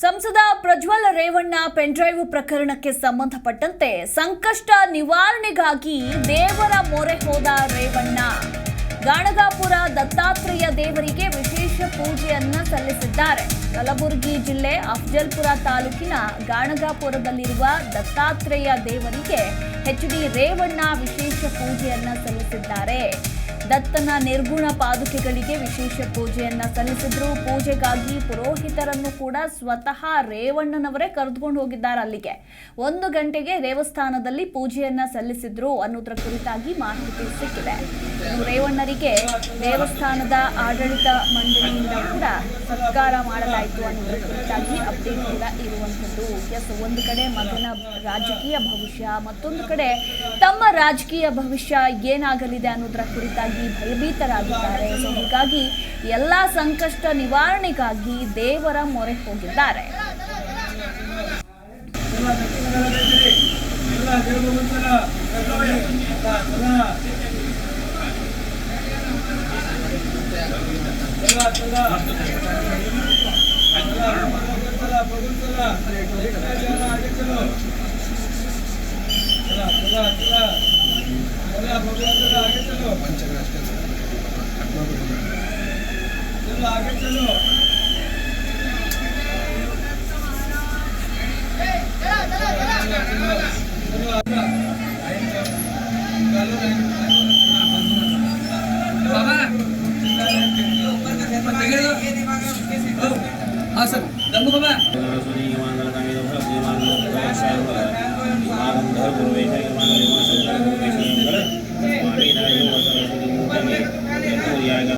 ಸಂಸದ ಪ್ರಜ್ವಲ್ ರೇವಣ್ಣ ಪೆನ್ಡ್ರೈವ್ ಪ್ರಕರಣಕ್ಕೆ ಸಂಬಂಧಪಟ್ಟಂತೆ ಸಂಕಷ್ಟ ನಿವಾರಣೆಗಾಗಿ ದೇವರ ಮೊರೆ ಹೋದ ರೇವಣ್ಣ. ಗಾಣಗಾಪುರ ದತ್ತಾತ್ರೇಯ ದೇವರಿಗೆ ವಿಶೇಷ ಪೂಜೆಯನ್ನ ಸಲ್ಲಿಸಿದ್ದಾರೆ. ಕಲಬುರಗಿ ಜಿಲ್ಲೆ ಅಫ್ಜಲ್ಪುರ ತಾಲೂಕಿನ ಗಾಣಗಾಪುರದಲ್ಲಿರುವ ದತ್ತಾತ್ರೇಯ ದೇವರಿಗೆ ಎಚ್ ಡಿ ರೇವಣ್ಣ ವಿಶೇಷ ಪೂಜೆಯನ್ನ ಸಲ್ಲಿಸಿದ್ದಾರೆ. ದತ್ತನ ನಿರ್ಗುಣ ಪಾದುಕೆಗಳಿಗೆ ವಿಶೇಷ ಪೂಜೆಯನ್ನ ಸಲ್ಲಿಸಿದ್ರು. ಪೂಜೆಗಾಗಿ ಪುರೋಹಿತರನ್ನು ಕೂಡ ಸ್ವತಃ ರೇವಣ್ಣನವರೇ ಕರೆದುಕೊಂಡು ಹೋಗಿದ್ದಾರೆ ಅಲ್ಲಿಗೆ. ಒಂದು ಗಂಟೆಗೆ ದೇವಸ್ಥಾನದಲ್ಲಿ ಪೂಜೆಯನ್ನ ಸಲ್ಲಿಸಿದ್ರು ಅನ್ನೋದ್ರ ಕುರಿತಾಗಿ ಮಾಹಿತಿ ಸಿಕ್ಕಿದೆ. ರೇವಣ್ಣರಿಗೆ ದೇವಸ್ಥಾನದ ಆಡಳಿತ ಮಂಡಳಿಯಿಂದ ಕೂಡ ಸತ್ಕಾರ ಮಾಡಲಾಯಿತು ಅನ್ನೋದ್ರ ಕುರಿತಾಗಿ ಅಪ್ಡೇಟ್ ಕೂಡ ಇರುವಂಥದ್ದು. ಎಸ್ ಒಂದು ಕಡೆ ಮಗನ ರಾಜಕೀಯ ಭವಿಷ್ಯ, ಮತ್ತೊಂದು ಕಡೆ ತಮ್ಮ ರಾಜಕೀಯ ಭವಿಷ್ಯ ಏನಾಗಲಿದೆ ಅನ್ನೋದ್ರ ಕುರಿತಾಗಿ ಭಯಭೀತರಾಗಿದ್ದಾರೆ. ಸೊ ಹೀಗಾಗಿ ಎಲ್ಲ ಸಂಕಷ್ಟ ನಿವಾರಣೆಗಾಗಿ ದೇವರ ಮೊರೆ ಹೋಗಿದ್ದಾರೆ. हाँ Ya, ya,